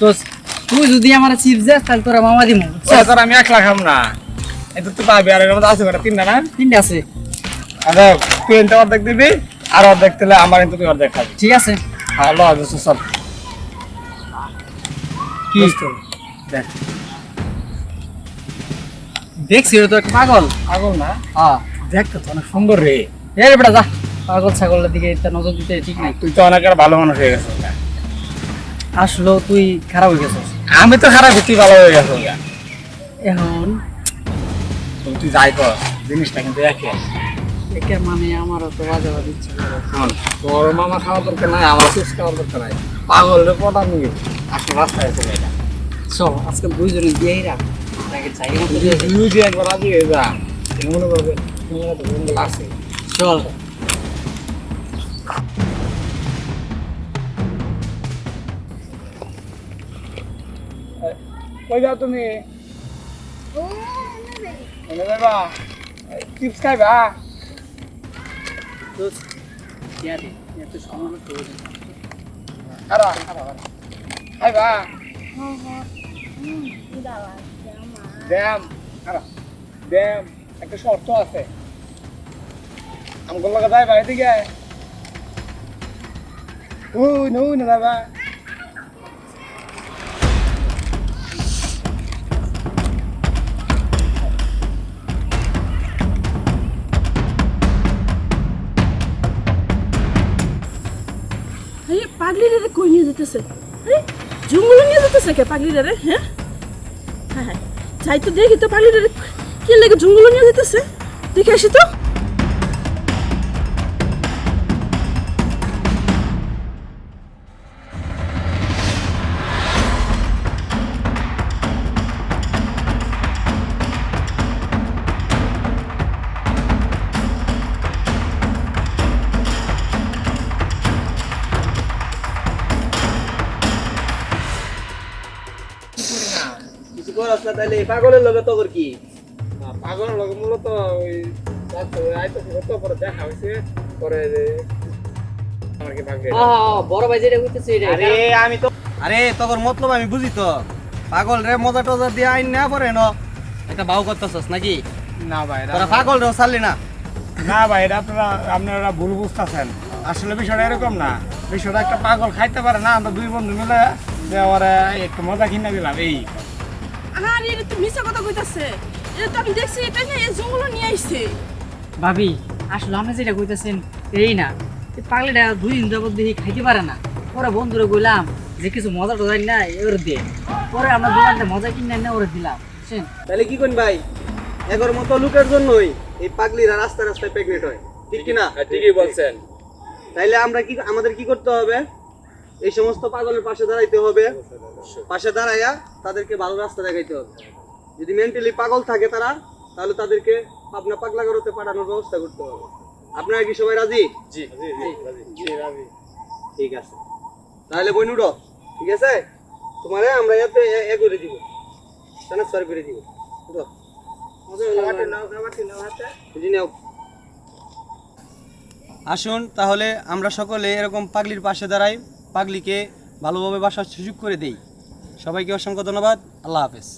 তো তুই যদি আমার চিপস দেস তাহলে তোরা মামা দিমু। তোর আমি একলা খাম না। এটা তুই পাবি আর এর মধ্যে আছে তিনটা না? তিনটে আছে। আচ্ছা তুই এনতে অর্ধেক দিবি আর অর্ধেক আমার কিন্তু তুই অর্ধেক খাবি। ঠিক আছে। ল আচ্ছা, চল কি? দেখ। দেখছি তো পাগল। পাগল না? হ্যাঁ। দেখ তো অনেক সুন্দর রে। এ বেটা যা। পাগল ছাগলের দিকে এটা নজর দিতে ঠিক নাই। তুই তো অনেক ভালো মানুষ হয়ে গেছিস। আসলো তুই খারাপ হয়ে গেছিস। আমি তো খারাপ তুই ভালো হয়ে গেছিস। এখন তুই যাই কর জিনিসটা কিন্তু একই একে মানে আমারও তো বাজে বাজে ইচ্ছা। তোর মামা খাওয়ার দরকার নাই আমার চিপস খাওয়ার দরকার নাই। পাগল রে পটা নিয়ে আসলে রাস্তায় চলে এটা চল আজকে দুইজনে দিয়েই রাখ। তাকে মতো তুই একবার রাজি হয়ে যা মনে করবে তোমার তো আছে চল। কই যাও তুমি? এনে যাবা চিপস খাইবা? তো এত সময় খারা ড্যাম একটা শর্ত আছে। আমগুলো লাগা যাইবা এদিকে। না যাবা আরে পাগলি রে কই নিয়ে যেতেছে? আরে জঙ্গলে নিয়ে যেতেছে কে পাগলি রে হ্যাঁ? হ্যাঁ হ্যাঁ। যাই তো দেখি তো পাগলি রে কে লাগে জঙ্গলে নিয়ে যেতেছে? দেখে আসি তো। করাস না তাইলে এই পাগলের লগে তোর কি? পাগল লোক মূলত ওই পরে দেখা হয়েছে পরে বড় ভাই যেটা হইতেছে আরে আমি তো আরে তোর মতলব আমি বুঝি তো। পাগল রে মজা টজা দিয়ে আইন না পরে ন। এটা বাউ করতেছস নাকি? না ভাই তোরা পাগল রে ছাড়লি না। না ভাই এটা আপনারা আপনারা ভুল বুঝতেছেন। আসলে বিষয়টা এরকম না। বিষয়টা একটা পাগল খাইতে পারে না আমরা দুই বন্ধু মিলে ওরা একটু মজা কিনে দিলাম এই। আরে এটা তো মিছা কথা কইতাছে। এটা তো আমি দেখছি এটা নিয়ে এই জঙ্গলে নিয়ে আইছে। ভাবি আসলে আপনি যেটা কইতেছেন এই না পাগলিটা দুই দিন যাবত দেখি খাইতে পারে না। পরে বন্ধুরা কইলাম যে কিছু মজা টজা না এবার দে। পরে আমরা দোকানটা মজা কিনে না ওরা দিলাম বুঝছেন? তাহলে কি করবি ভাই? এগোর মতো লোকের জন্যই এই পাগলিরা রাস্তা রাস্তায় প্রেগনেন্ট হয়। ঠিক কি না ঠিকই বলছেন। তাইলে আমরা কি আমাদের কি করতে হবে? এই সমস্ত পাগলের পাশে দাঁড়াইতে হবে। পাশে দাঁড়াইয়া তাদেরকে ভালো রাস্তা দেখাইতে হবে। যদি মেন্টালি পাগল থাকে তারা তাহলে তাদেরকে আপনার পাগলা করতে পাঠানোর ব্যবস্থা করতে হবে। আপনারা কি সবাই রাজি? জি জি জি রাজি। ঠিক আছে। তাহলে বই উঠো। ঠিক আছে? তোমারে আমরা এতে এ- এ করে দিব। ট্রান্সফার করে দিব। উঠো। আসুন তাহলে আমরা সকলে এরকম পাগলির পাশে দাঁড়াই। পাগলিকে ভালোভাবে বাসার সুযোগ করে দেই। সবাইকে অসংখ্য ধন্যবাদ। আল্লাহ হাফেজ।